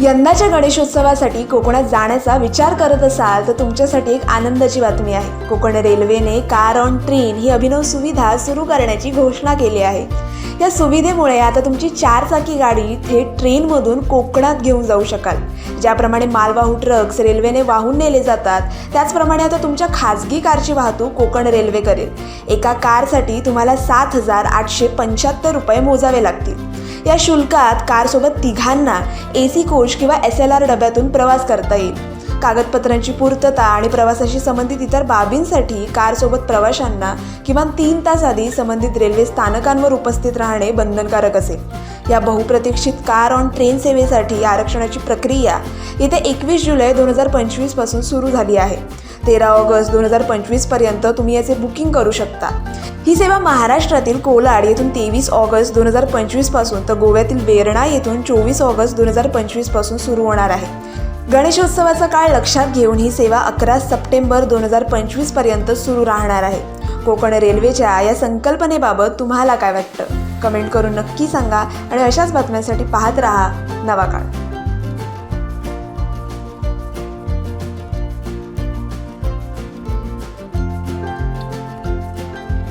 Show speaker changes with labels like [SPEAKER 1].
[SPEAKER 1] यंदाच्या गणेशोत्सवासाठी कोकणात जाण्याचा विचार करत असाल तर तुमच्यासाठी एक आनंदाची बातमी आहे. कोकण रेल्वेने कार ऑन ट्रेन ही अभिनव सुविधा सुरू करण्याची घोषणा केली आहे. या सुविधेमुळे आता तुमची चारचाकी गाडी थेट ट्रेनमधून कोकणात घेऊन जाऊ शकाल. ज्याप्रमाणे मालवाहू ट्रक्स रेल्वेने वाहून नेले जातात त्याचप्रमाणे आता तुमच्या खाजगी कारची वाहतूक कोकण रेल्वे करेल. एका कारसाठी तुम्हाला सात हजार आठशे पंच्याहत्तर रुपये मोजावे लागतील. या शुल्कात कारसोबत तिघांना ए सी कोच किंवा एस एल आर डब्यातून प्रवास करता येईल. कागदपत्रांची पूर्तता आणि प्रवासाशी संबंधित इतर बाबींसाठी कारसोबत प्रवाशांना किमान तीन तास आधी संबंधित रेल्वे स्थानकांवर उपस्थित राहणे बंधनकारक असेल. या बहुप्रतीक्षित कार ऑन ट्रेन सेवेसाठी आरक्षणाची प्रक्रिया येत्या एकवीस जुलै दोन हजार पंचवीसपासून सुरू झाली आहे. तेरा ऑगस्ट दोन हजार पंचवीसपर्यंत तुम्ही याचे बुकिंग करू शकता. ही सेवा महाराष्ट्रातील कोलाड येथून तेवीस ऑगस्ट दोन हजार पंचवीसपासून तर गोव्यातील वेर्णा येथून चोवीस ऑगस्ट दोन हजार पंचवीसपासून सुरू होणार आहे. गणेशोत्सवाचा काळ लक्षात घेऊन ही सेवा अकरा सप्टेंबर दोन हजार पंचवीसपर्यंत सुरू राहणार आहे. कोकण रेल्वेच्या या संकल्पनेबाबत तुम्हाला काय वाटतं? कमेंट करून नक्की सांगा आणि अशाच बातम्यांसाठी पाहत राहा नवा काळ.